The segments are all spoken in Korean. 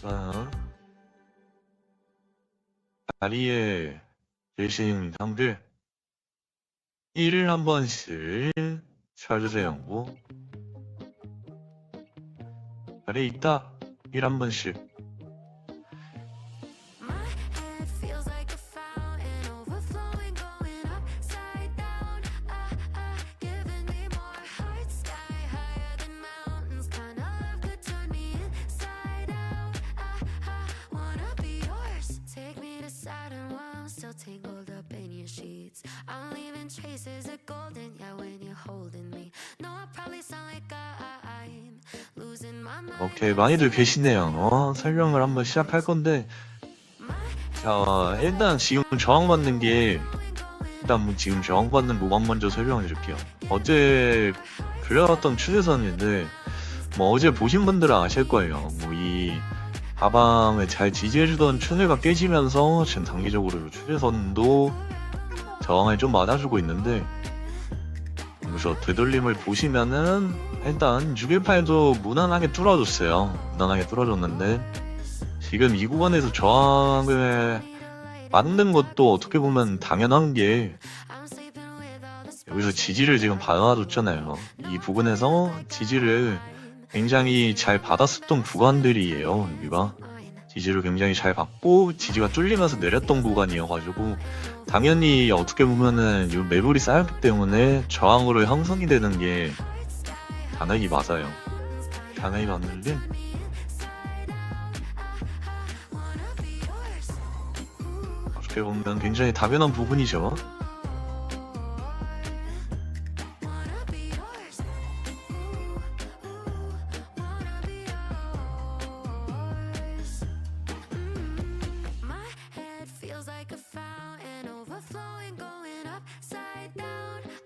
자, 자리에 계신 형들 1일 한 번씩 쳐주세요. 뭐 자리에 있다. 1 한 번씩 오케이 많이들 계시네요. 어, 설명을 한번 시작할 건데 자 일단 지금 저항받는 게 일단 뭐 지금 저항받는 모방 먼저 설명해 드릴게요. 어제 그려왔던 추세선인데 뭐 어제 보신 분들은 아실 거예요. 뭐이 하방을 잘 지지해주던 추세가 깨지면서 지금 단기적으로 추세선도 저항을 좀 맞아주고 있는데 그래서 되돌림을 보시면은 일단 618도 무난하게 뚫어줬어요. 무난하게 뚫어줬는데 지금 이 구간에서 저항을 맞는 것도 어떻게 보면 당연한 게 여기서 지지를 지금 받아줬잖아요. 이 부분에서 지지를 굉장히 잘 받았었던 구간들이에요. 여기가 지지를 굉장히 잘 받고 지지가 뚫리면서 내렸던 구간이어가지고 당연히 어떻게 보면은 이 매물이 쌓였기 때문에 저항으로 형성이 되는 게 당연히 맞아요. 당연히 맞는데 어떻게 보면 굉장히 당연한 부분이죠.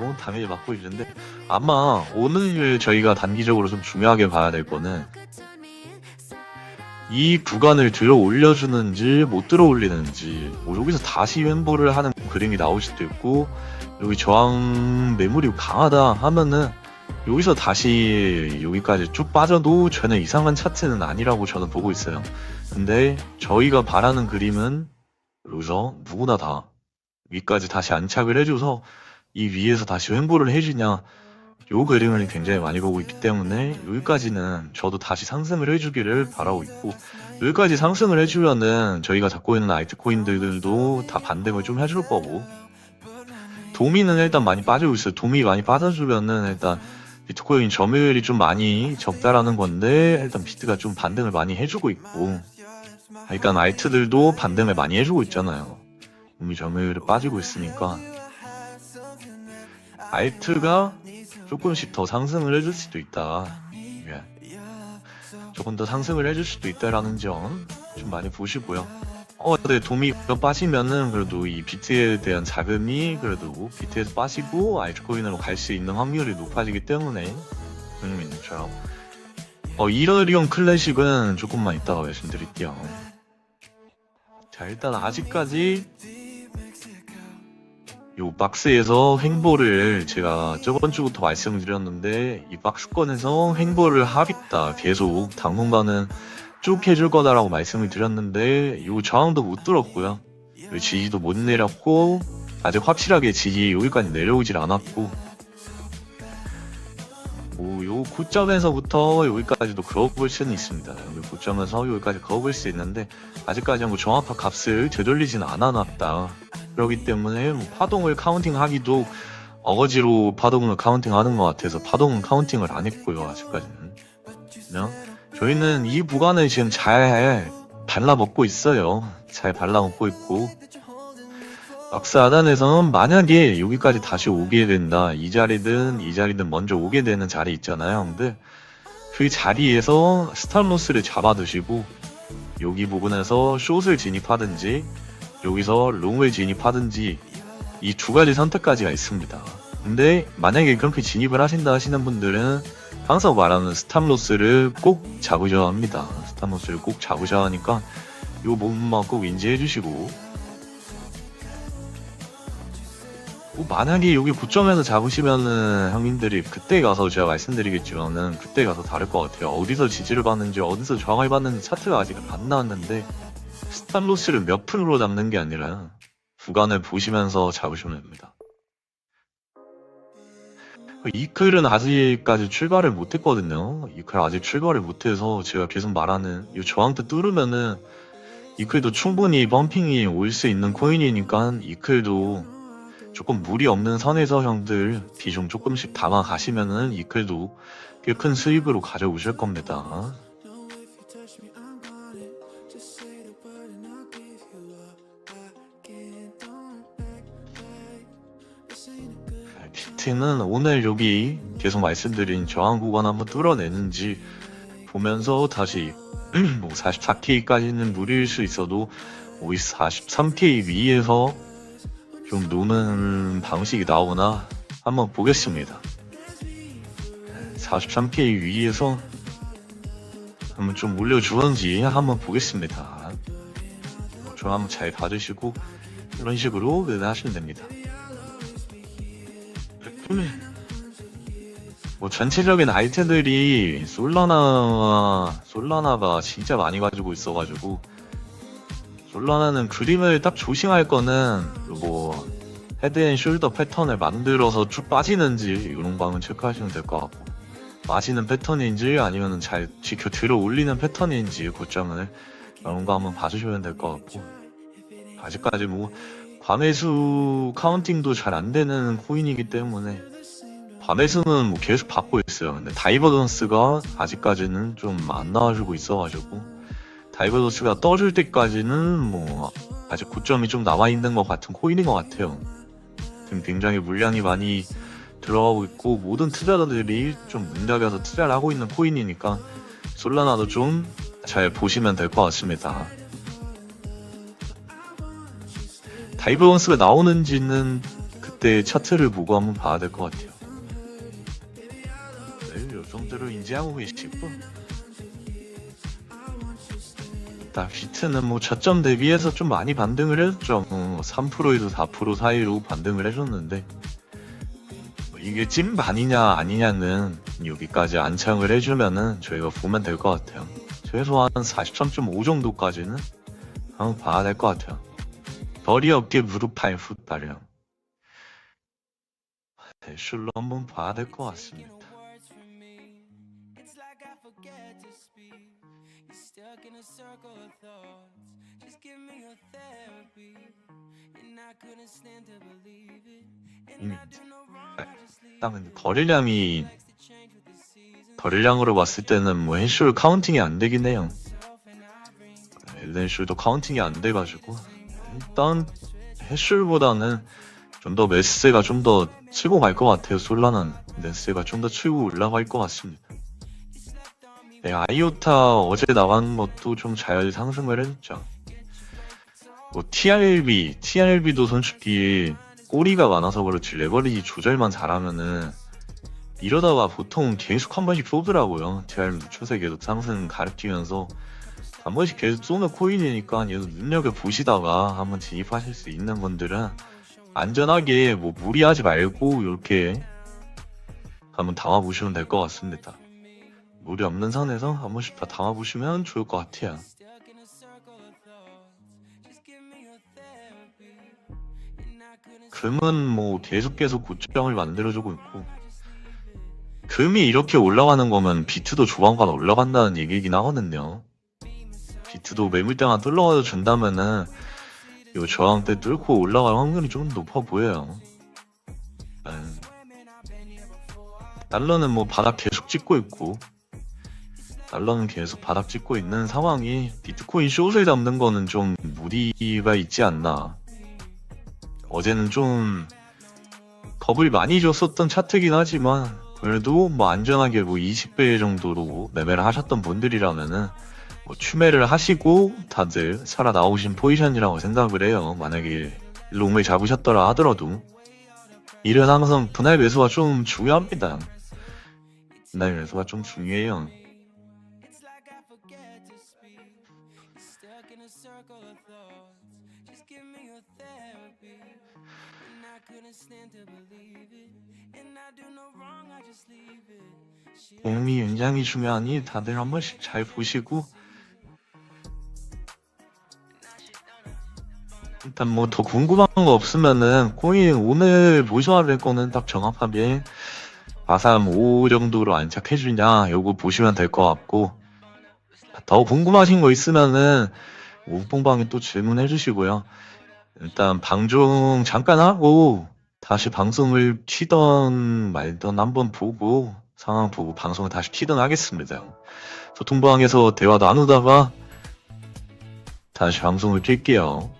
뭐 당연히 맞고 있는데 아마 오늘 저희가 단기적으로 좀 중요하게 봐야 될 거는 이 구간을 들어 올려주는지 못 들어 올리는지 뭐 여기서 다시 횡보를 하는 그림이 나올 수도 있고 여기 저항 매물이 강하다 하면은 여기서 다시 여기까지 쭉 빠져도 전혀 이상한 차트는 아니라고 저는 보고 있어요. 근데 저희가 바라는 그림은 여기서 누구나 다 위까지 다시 안착을 해줘서 이 위에서 다시 횡보를 해주냐 요 그림을 굉장히 많이 보고 있기 때문에 여기까지는 저도 다시 상승을 해주기를 바라고 있고 여기까지 상승을 해주면은 저희가 잡고 있는 알트코인들도 다 반등을 좀 해줄 거고 도미는 일단 많이 빠지고 있어요. 도미 많이 빠져주면은 일단 비트코인 점유율이 좀 많이 적다라는 건데 일단 비트가 좀 반등을 많이 해주고 있고 일단 알트들도 반등을 많이 해주고 있잖아요. 도미 점유율이 빠지고 있으니까 알트가 조금씩 더 상승을 해줄 수도 있다. 예. 조금 더 상승을 해줄 수도 있다라는 점 좀 많이 보시고요. 어, 근데 도미 빠지면은 그래도 이 비트에 대한 자금이 그래도 비트에서 빠지고 알트코인으로 갈 수 있는 확률이 높아지기 때문에 죠 어, 이러리온 클래식은 조금만 이따가 말씀드릴게요. 자, 일단 아직까지 요 박스에서 횡보를 제가 저번 주부터 말씀드렸는데 이 박스권에서 횡보를 하겠다. 계속 당분간은 쭉 해줄 거다라고 말씀을 드렸는데 요 저항도 못 들었고요. 요 지지도 못 내렸고 아직 확실하게 지지 여기까지 내려오질 않았고 뭐요 고점에서부터 여기까지도 그어볼 수는 있습니다 여기 고점에서 여기까지 그어볼 수 있는데 아직까지 뭐 정확한 값을 되돌리지는 않아놨다 그렇기 때문에 뭐 파동을 카운팅하기도 어거지로 파동을 카운팅하는 것 같아서 파동은 카운팅을 안 했고요 아직까지는. 그냥 저희는 이 구간을 지금 잘 발라먹고 있어요. 잘 발라먹고 있고 박스 하단에서는 만약에 여기까지 다시 오게 된다 이 자리든 이 자리든 먼저 오게 되는 자리 있잖아요. 근데 그 자리에서 스탑로스를 잡아두시고 여기 부분에서 숏을 진입하든지 여기서 롱을 진입하든지 이 두 가지 선택까지가 있습니다. 근데 만약에 그렇게 진입을 하신다 하시는 분들은 항상 말하는 스탑로스를 꼭 잡으셔야 합니다. 스탑로스를 꼭 잡으셔야 하니까 이 부분만 꼭 인지해 주시고 뭐 만약에 여기 고점에서 잡으시면은 형님들이 그때 가서 제가 말씀드리겠지만은 그때 가서 다를 것 같아요. 어디서 지지를 받는지 어디서 저항을 받는지 차트가 아직 안 나왔는데 스탑로스를 몇 푼으로 잡는 게 아니라 구간을 보시면서 잡으시면 됩니다. 이클은 아직까지 출발을 못했거든요. 이클 아직 출발을 못해서 제가 계속 말하는 이 저항대 뚫으면은 이클도 충분히 펌핑이 올 수 있는 코인이니까 이클도 조금 무리 없는 선에서 형들 비중 조금씩 담아 가시면은 이클도 꽤 큰 수입으로 가져오실 겁니다. 비트는 오늘 여기 계속 말씀드린 저항 구간 한번 뚫어내는지 보면서 다시 뭐 44K까지는 무리일 수 있어도 뭐 43K 위에서 좀 노는 방식이 나오나 한번 보겠습니다. 43K 위에서 한번 좀 올려주는지 한번 보겠습니다. 좀 한번 잘 봐주시고 이런 식으로 하시면 됩니다. 뭐 전체적인 아이템들이 솔라나 솔라나가 진짜 많이 가지고 있어가지고 솔라나는 그림을 딱 조심할 거는 뭐 헤드앤숄더 패턴을 만들어서 쭉 빠지는지 이런 거 한번 체크하시면 될 것 같고 빠지는 패턴인지 아니면 잘 지켜 들어 올리는 패턴인지 고점을 이런 거 한번 봐주시면 될 것 같고 아직까지 뭐 과매수 카운팅도 잘 안 되는 코인이기 때문에 과매수는 뭐 계속 받고 있어요. 근데 다이버던스가 아직까지는 좀 안 나와주고 있어가지고 다이버던스가 떠줄 때까지는 뭐 아직 고점이 좀 남아 있는 것 같은 코인인 것 같아요. 지금 굉장히 물량이 많이 들어가고 있고 모든 투자자들이 좀 문답에서 투자를 하고 있는 코인이니까 솔라나도 좀 잘 보시면 될 것 같습니다. 다이버던스가 나오는지는 그때 차트를 보고 한번 봐야 될 것 같아요. 네, 요 정도로 인지하고 계시고. 일단 비트는 뭐 저점 대비해서 좀 많이 반등을 해줬죠. 어, 3%에서 4% 사이로 반등을 해줬는데 뭐 이게 찐반이냐 아니냐는 여기까지 안창을 해주면은 저희가 보면 될 것 같아요. 최소한 43.5 정도까지는 한번 봐야 될 것 같아요. 벌이 없게 무릎팔 fut발이요. 대출로 한번 봐야 될 것 같습니다. A circle of thoughts. Just give me your therapy. And I couldn't stand to believe it. And I do no wrong, I just leave 일단 seasons. 거래량으로 봤을 때는 뭐 해쇼 카운팅이 안 되긴 해요. 엘렌쇼도 카운팅이 안 돼가지고 일단 해쇼보다는 좀 더 메스가 좀 더 치고 갈 것 같아요. 솔라는 메스가 좀 더 치고 올라갈 것 같습니다. 네, 아이오타 어제 나간 것도 좀 잘 상승을 해줬죠. 뭐 TRB, TRB도 솔직히 꼬리가 많아서 그렇지 레버리지 조절만 잘하면은 이러다가 보통 계속 한 번씩 쏘더라고요. TRB 추세 계속 상승 가르치면서 한 번씩 계속 쏘는 코인이니까 얘도 눈여겨 보시다가 한번 진입하실 수 있는 분들은 안전하게 뭐 무리하지 말고 이렇게 한번 담아 보시면 될 것 같습니다. 무리 없는 선에서 한 번씩 다 담아보시면 좋을 것 같아요. 금은 뭐 계속 계속 고점을 만들어주고 있고 금이 이렇게 올라가는 거면 비트도 조만간 올라간다는 얘기긴 하거든요. 비트도 매물대만 뚫어가도 준다면은 요 저항대 뚫고 올라갈 확률이 좀 높아 보여요. 음. 달러는 뭐 바닥 계속 찍고 있고 달러는 계속 바닥 찍고 있는 상황이 비트코인 숏을 잡는 거는 좀 무리가 있지 않나. 어제는 좀 겁을 많이 줬었던 차트긴 하지만 그래도 뭐 안전하게 뭐 20배 정도로 매매를 하셨던 분들이라면은 뭐 추매를 하시고 다들 살아 나오신 포지션이라고 생각을 해요. 만약에 롱을 잡으셨더라 하더라도 일은 항상 분할 매수가 좀 중요합니다. 분할 매수가 좀 중요해요. 몸이 굉장히 중요하니 다들 한 번씩 잘 보시고 일단 뭐 더 궁금한 거 없으면은 코인 오늘 모셔야 될 거는 딱 정확하게 바삼 5 정도로 안착해 주냐 요거 보시면 될 것 같고. 더 궁금하신 거 있으면은 우뽕방에 또 질문해 주시고요 일단 방송 잠깐 하고 다시 방송을 키던 말던 한번 보고 상황 보고 방송을 다시 키든 하겠습니다. 소통방에서 대화 나누다가 다시 방송을 킬게요